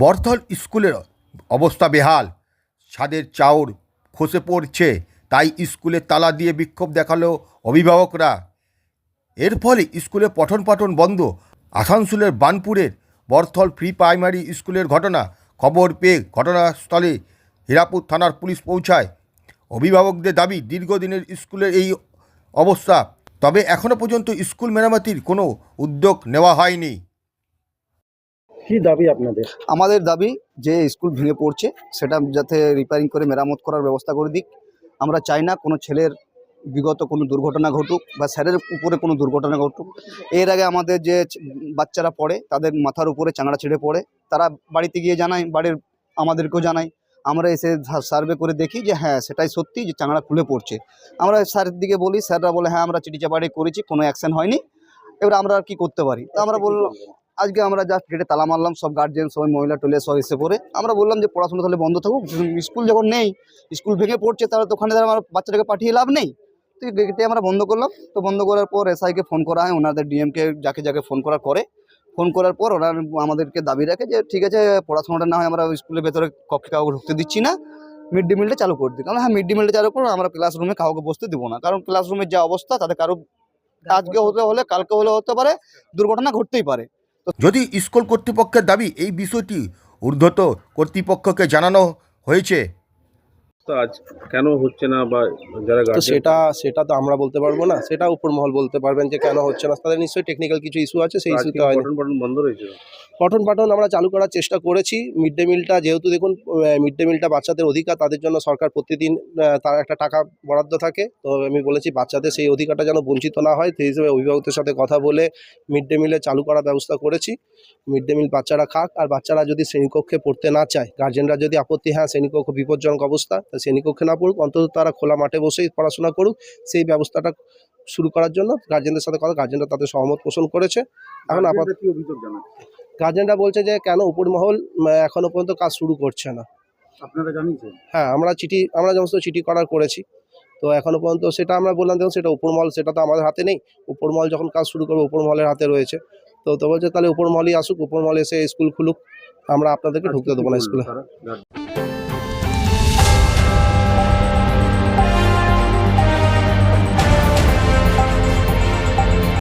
বর্ধল স্কুলের অবস্থা বেহাল। ছাদের চাউর খসে পড়ছে, তাই স্কুলে তালা দিয়ে বিক্ষোভ দেখাল অভিভাবকরা। এর ফলে স্কুলে পঠন পাঠন বন্ধ। আসানসোলের বানপুরের বর্থল ফ্রি প্রাইমারি স্কুলের ঘটনা খবর পেয়ে ঘটনাস্থলে হীরাপুর থানার পুলিশ পৌঁছায়। অভিভাবকদের দাবি, দীর্ঘদিনের স্কুলের এই অবস্থা। তবে এখনও পর্যন্ত স্কুল মেরামতির কোনো উদ্যোগ নেওয়া হয়নি। কি দাবি আপনাদের? আমাদের দাবি যে স্কুল ভেঙে পড়ছে সেটা যাতে রিপেয়ারিং করে মেরামত করার ব্যবস্থা করে দিক। আমরা চাই না কোনো ছেলের বিগত কোনো দুর্ঘটনা ঘটুক বা স্যারের উপরে কোনো দুর্ঘটনা ঘটুক। এর আগে আমাদের যে বাচ্চারা পড়ে তাদের মাথার উপরে চাংড়া ছেড়ে পড়ে। তারা বাড়িতে গিয়ে জানায় বাড়ির আমাদেরকেও জানায়। আমরা এসে সার্ভে করে দেখি যে হ্যাঁ সেটাই সত্যি যে চাংড়া খুলে পড়ছে। আমরা স্যারের দিকে বলি, স্যাররা বলে হ্যাঁ আমরা চিঠি চাপাড়ি করেছি, কোনো অ্যাকশন হয়নি। এবার আমরা আর কি করতে পারি? তো আমরা বললাম, আজকে আমরা জাস্ট গেটে তালা মারলাম, সব গার্জেন সবাই মহিলা টলে সব এসে পড়ে। আমরা বললাম যে, পড়াশোনা তাহলে বন্ধ থাকুক, স্কুল যখন নেই, স্কুল ভেঙে পড়ছে, তাহলে তো ওখানে আমার বাচ্চাটাকে পাঠিয়ে লাভ নেই। তো গেটে আমরা বন্ধ করলাম। তো বন্ধ করার পর এসআইকে ফোন করা হয়, ওনাদের ডিএমকে যাকে যাকে ফোন করার করে। ফোন করার পর ওরা আমাদেরকে দাবি রাখে যে, ঠিক আছে, পড়াশোনাটা না হয় আমরা স্কুলের ভেতরে কক্ষে কাউকে ঢুকতে দিচ্ছি না। মিড ডে মিলটা চালু করে দিই কারণ হ্যাঁ মিড ডে মিলটা চালু করো আমরা ক্লাসরুমে কাউকে বসতে দেবো না। কারণ ক্লাসরুমের যা অবস্থা, তাতে কারও আজকে হতে হলে, কালকে হলে হতে পারে, দুর্ঘটনা ঘটতেই পারে। যদি স্কুল কর্তৃপক্ষের দাবি, এই বিষয়টি ঊর্ধ্বত কর্তৃপক্ষকে জানানো হয়েছে তো আজ কেন হচ্ছে না বা যারা তো সেটা সেটা তো আমরা বলতে পারব না। সেটা উপর মহল বলতে পারবেন যে কেন হচ্ছে না। তাদের নিশ্চয়ই টেকনিক্যাল কিছু ইস্যু আছে সেই ইস্যুতে হয়নি পঠন পাঠন বন্ধ রয়েছে। পঠন পাঠন আমরা চালু করার চেষ্টা করেছি। মিড ডে মিলটা যেহেতু দেখুন মিড ডে মিলটা বাচ্চাদের অধিকার তাদের জন্য সরকার প্রতিদিন তার একটা টাকা বরাদ্দ থাকে। তো আমি বলেছি বাচ্চাদের সেই অধিকারটা যেন বঞ্চিত না হয়। সেই হিসেবে অভিভাবকদের সাথে কথা বলে মিড ডে মিলে চালু করার ব্যবস্থা করেছি। মিড ডে মিল বাচ্চারা খাক আর বাচ্চারা যদি শ্রেণীকক্ষে পড়তে না চায় গার্জেনরা যদি আপত্তি হ্যাঁ শ্রেণীকক্ষ বিপজ্জনক অবস্থা। তা শ্রেণীকক্ষে না পড়ুক অন্তত তারা খোলা মাঠে বসেই পড়াশোনা করুক সেই ব্যবস্থাটা শুরু করার জন্য গার্জেনদের সাথে কথা গার্জেনরা তাদের সহমত পোষণ করেছে। এখন আপাতত অভিযোগ জানাচ্ছে গার্জেনরা বলছে যে কেন উপরমহল উম, এখনও পর্যন্ত কাজ শুরু করছে না। আপনারা জানিয়েছেন? হ্যাঁ আমরা চিঠি আমরা সমস্ত চিঠি করার করেছি। তো এখনও পর্যন্ত সেটা আমরা বললাম দেখুন সেটা উপর উপরমহল সেটা তো আমাদের হাতে নেই। উপর উপরমহল যখন কাজ শুরু করবে উপরমহলের হাতে রয়েছে। তো তো বলছে তাহলে উপরমহলই আসুক উপর উপরমহল এসে স্কুল খুলুক। আমরা আপনাদেরকে ঢুকতে দেবো না স্কুলে।